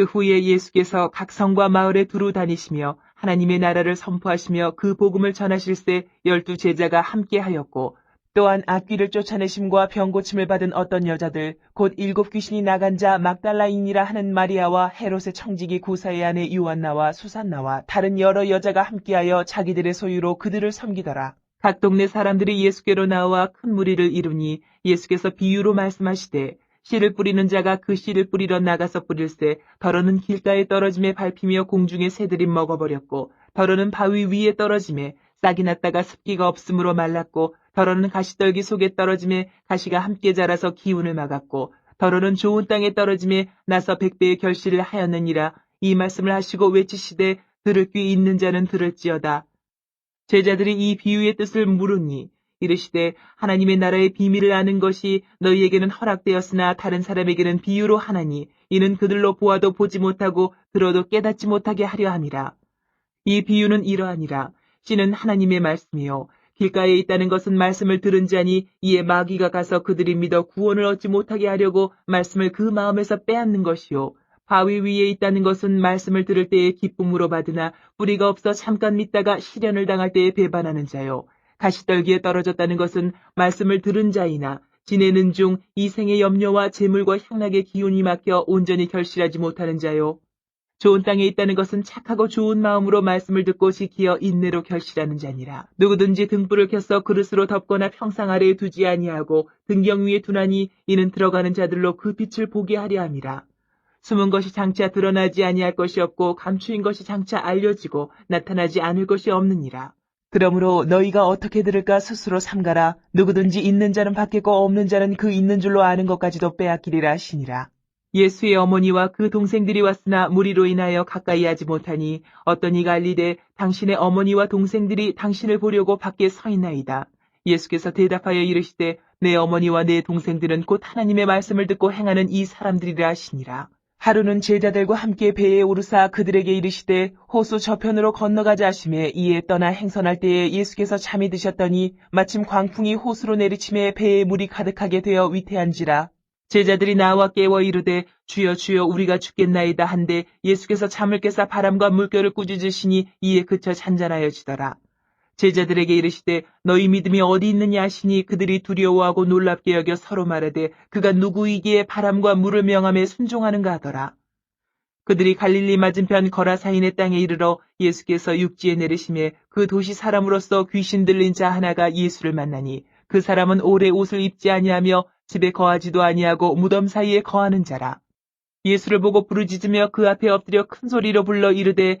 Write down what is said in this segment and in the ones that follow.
그 후에 예수께서 각 성과 마을에 두루 다니시며 하나님의 나라를 선포하시며 그 복음을 전하실세 열두 제자가 함께하였고 또한 악귀를 쫓아내심과 병 고침을 받은 어떤 여자들 곧 일곱 귀신이 나간 자 막달라인이라 하는 마리아와 헤롯의 청지기 구사의 아내 유한나와 수산나와 다른 여러 여자가 함께하여 자기들의 소유로 그들을 섬기더라. 각 동네 사람들이 예수께로 나와 큰 무리를 이루니 예수께서 비유로 말씀하시되 씨를 뿌리는 자가 그 씨를 뿌리러 나가서 뿌릴새 더러는 길가에 떨어짐에 밟히며 공중의 새들이 먹어버렸고 더러는 바위 위에 떨어짐에 싹이 났다가 습기가 없으므로 말랐고 더러는 가시떨기 속에 떨어짐에 가시가 함께 자라서 기운을 막았고 더러는 좋은 땅에 떨어짐에 나서 백배의 결실을 하였느니라. 이 말씀을 하시고 외치시되 들을 귀 있는 자는 들을지어다. 제자들이 이 비유의 뜻을 물으니 이르시되 하나님의 나라의 비밀을 아는 것이 너희에게는 허락되었으나 다른 사람에게는 비유로 하나니 이는 그들로 보아도 보지 못하고 들어도 깨닫지 못하게 하려 함이라. 이 비유는 이러하니라. 씨는 하나님의 말씀이요. 길가에 있다는 것은 말씀을 들은 자니 이에 마귀가 가서 그들이 믿어 구원을 얻지 못하게 하려고 말씀을 그 마음에서 빼앗는 것이요. 바위 위에 있다는 것은 말씀을 들을 때에 기쁨으로 받으나 뿌리가 없어 잠깐 믿다가 시련을 당할 때에 배반하는 자요. 가시떨기에 떨어졌다는 것은 말씀을 들은 자이나 지내는 중 이생의 염려와 재물과 향락의 기운이 막혀 온전히 결실하지 못하는 자요. 좋은 땅에 있다는 것은 착하고 좋은 마음으로 말씀을 듣고 지키어 인내로 결실하는 자니라. 누구든지 등불을 켜서 그릇으로 덮거나 평상 아래에 두지 아니하고 등경 위에 두나니 이는 들어가는 자들로 그 빛을 보게 하려 함이라. 숨은 것이 장차 드러나지 아니할 것이 없고 감추인 것이 장차 알려지고 나타나지 않을 것이 없느니라. 그러므로 너희가 어떻게 들을까 스스로 삼가라. 누구든지 있는 자는 받겠고 없는 자는 그 있는 줄로 아는 것까지도 빼앗기리라 하시니라. 예수의 어머니와 그 동생들이 왔으나 무리로 인하여 가까이 하지 못하니 어떤 이가 알리되 당신의 어머니와 동생들이 당신을 보려고 밖에 서 있나이다. 예수께서 대답하여 이르시되 내 어머니와 내 동생들은 곧 하나님의 말씀을 듣고 행하는 이 사람들이라 하시니라. 하루는 제자들과 함께 배에 오르사 그들에게 이르시되 호수 저편으로 건너가자 하심에 이에 떠나 행선할 때에 예수께서 잠이 드셨더니 마침 광풍이 호수로 내리침에 배에 물이 가득하게 되어 위태한지라. 제자들이 나와 깨워 이르되 주여 주여 우리가 죽겠나이다 한데 예수께서 잠을 깨사 바람과 물결을 꾸짖으시니 이에 그쳐 잔잔하여지더라. 제자들에게 이르시되 너희 믿음이 어디 있느냐 하시니 그들이 두려워하고 놀랍게 여겨 서로 말하되 그가 누구이기에 바람과 물을 명함에 순종하는가 하더라. 그들이 갈릴리 맞은편 거라사인의 땅에 이르러 예수께서 육지에 내리심에 그 도시 사람으로서 귀신 들린 자 하나가 예수를 만나니 그 사람은 오래 옷을 입지 아니하며 집에 거하지도 아니하고 무덤 사이에 거하는 자라. 예수를 보고 부르짖으며 그 앞에 엎드려 큰 소리로 불러 이르되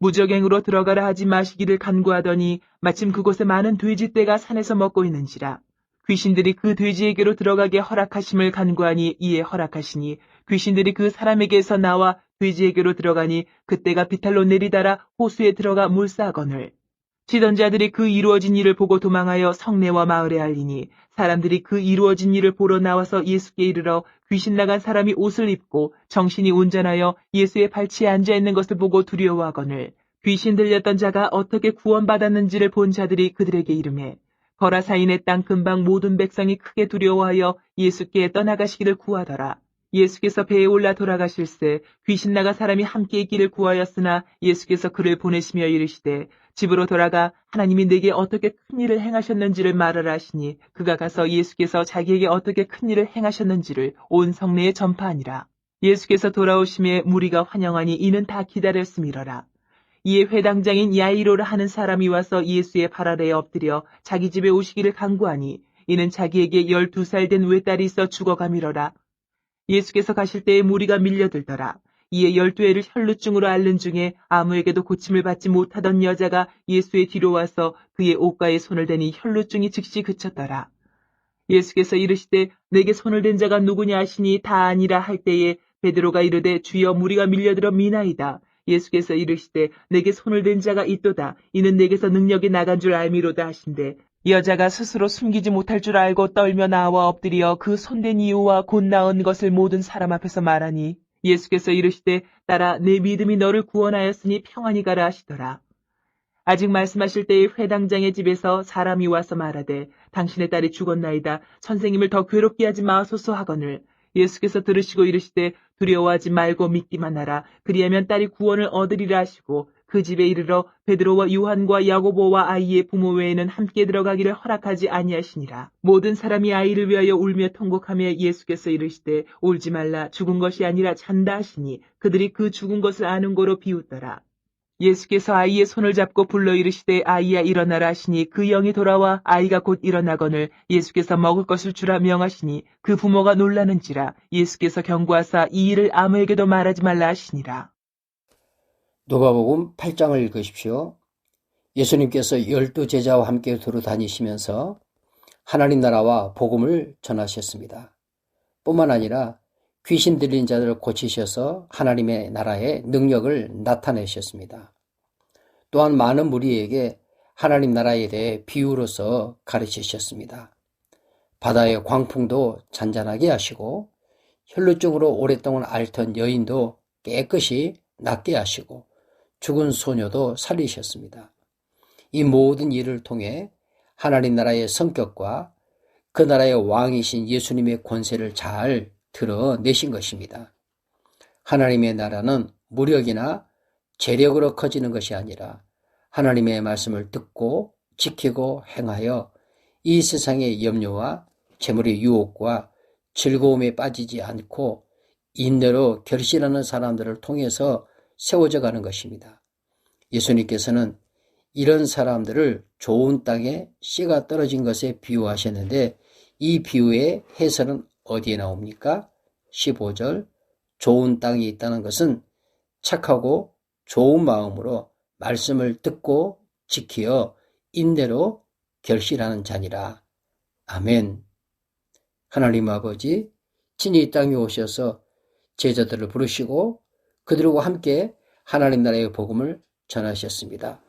무적행으로 들어가라 하지 마시기를 간구하더니 마침 그곳에 많은 돼지떼가 산에서 먹고 있는지라. 귀신들이 그 돼지에게로 들어가게 허락하심을 간구하니 이에 허락하시니 귀신들이 그 사람에게서 나와 돼지에게로 들어가니 그때가 비탈로 내리달아 호수에 들어가 물싸거늘. 치던 자들이 그 이루어진 일을 보고 도망하여 성내와 마을에 알리니 사람들이 그 이루어진 일을 보러 나와서 예수께 이르러 귀신 나간 사람이 옷을 입고 정신이 온전하여 예수의 발치에 앉아 있는 것을 보고 두려워하거늘 귀신 들렸던 자가 어떻게 구원받았는지를 본 자들이 그들에게 이름해 거라사인의 땅 근방 모든 백성이 크게 두려워하여 예수께 떠나가시기를 구하더라. 예수께서 배에 올라 돌아가실새 귀신 나가 사람이 함께 있기를 구하였으나 예수께서 그를 보내시며 이르시되 집으로 돌아가 하나님이 내게 어떻게 큰 일을 행하셨는지를 말하라 하시니 그가 가서 예수께서 자기에게 어떻게 큰 일을 행하셨는지를 온 성내에 전파하니라. 예수께서 돌아오심에 무리가 환영하니 이는 다 기다렸음이러라. 이에 회당장인 야이로라 하는 사람이 와서 예수의 발 아래에 엎드려 자기 집에 오시기를 간구하니 이는 자기에게 열두 살 된 외딸이 있어 죽어가미러라. 예수께서 가실 때에 무리가 밀려들더라. 이에 열두 애를 혈루증으로 앓는 중에 아무에게도 고침을 받지 못하던 여자가 예수의 뒤로 와서 그의 옷가에 손을 대니 혈루증이 즉시 그쳤더라. 예수께서 이르시되 내게 손을 댄 자가 누구냐 하시니 다 아니라 할 때에 베드로가 이르되 주여 무리가 밀려들어 미나이다. 예수께서 이르시되 내게 손을 댄 자가 있도다. 이는 내게서 능력이 나간 줄 알미로다 하신대. 여자가 스스로 숨기지 못할 줄 알고 떨며 나와 엎드려 그 손댄 이유와 곧 나은 것을 모든 사람 앞에서 말하니 예수께서 이르시되 따라 내 믿음이 너를 구원하였으니 평안히 가라 하시더라. 아직 말씀하실 때에 회당장의 집에서 사람이 와서 말하되 당신의 딸이 죽었나이다. 선생님을 더 괴롭게 하지 마소서 하거늘 예수께서 들으시고 이르시되 두려워하지 말고 믿기만 하라. 그리하면 딸이 구원을 얻으리라 하시고 그 집에 이르러 베드로와 요한과 야고보와 아이의 부모 외에는 함께 들어가기를 허락하지 아니하시니라. 모든 사람이 아이를 위하여 울며 통곡하며 예수께서 이르시되 울지 말라 죽은 것이 아니라 잔다 하시니 그들이 그 죽은 것을 아는 거로 비웃더라. 예수께서 아이의 손을 잡고 불러 이르시되 아이야 일어나라 하시니 그 영이 돌아와 아이가 곧 일어나거늘 예수께서 먹을 것을 주라 명하시니 그 부모가 놀라는지라 예수께서 경고하사 이 일을 아무에게도 말하지 말라 하시니라. 누가복음 8장을 읽으십시오. 예수님께서 열두 제자와 함께 두루 다니시면서 하나님 나라와 복음을 전하셨습니다. 뿐만 아니라 귀신 들린 자들을 고치셔서 하나님의 나라의 능력을 나타내셨습니다. 또한 많은 무리에게 하나님 나라에 대해 비유로서 가르치셨습니다. 바다의 광풍도 잔잔하게 하시고 혈루증으로 오랫동안 앓던 여인도 깨끗이 낫게 하시고 죽은 소녀도 살리셨습니다. 이 모든 일을 통해 하나님 나라의 성격과 그 나라의 왕이신 예수님의 권세를 잘 드러내신 것입니다. 하나님의 나라는 무력이나 재력으로 커지는 것이 아니라 하나님의 말씀을 듣고 지키고 행하여 이 세상의 염려와 재물의 유혹과 즐거움에 빠지지 않고 인내로 결실하는 사람들을 통해서 세워져 가는 것입니다. 예수님께서는 이런 사람들을 좋은 땅에 씨가 떨어진 것에 비유하셨는데 이 비유의 해설은 어디에 나옵니까? 15절 좋은 땅이 있다는 것은 착하고 좋은 마음으로 말씀을 듣고 지키어 인내로 결실하는 자니라. 아멘. 하나님 아버지 친히 이 땅에 오셔서 제자들을 부르시고 그들과 함께 하나님 나라의 복음을 전하셨습니다.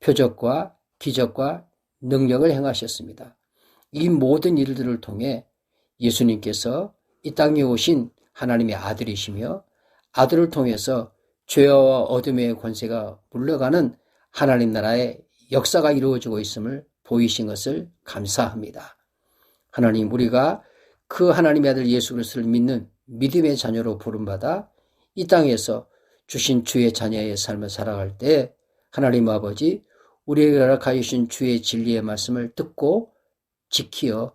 표적과 기적과 능력을 행하셨습니다. 이 모든 일들을 통해 예수님께서 이 땅에 오신 하나님의 아들이시며 아들을 통해서 죄와 어둠의 권세가 물러가는 하나님 나라의 역사가 이루어지고 있음을 보이신 것을 감사합니다. 하나님 우리가 그 하나님의 아들 예수 그리스도를 믿는 믿음의 자녀로 부름받아 이 땅에서 주신 주의 자녀의 삶을 살아갈 때 하나님 아버지 우리에게 허락하여 주신 주의 진리의 말씀을 듣고 지키어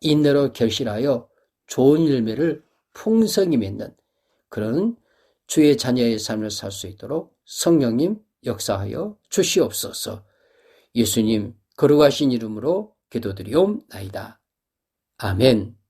인내로 결실하여 좋은 열매를 풍성히 맺는 그런 주의 자녀의 삶을 살 수 있도록 성령님 역사하여 주시옵소서. 예수님 거룩하신 이름으로 기도드리옵나이다. 아멘.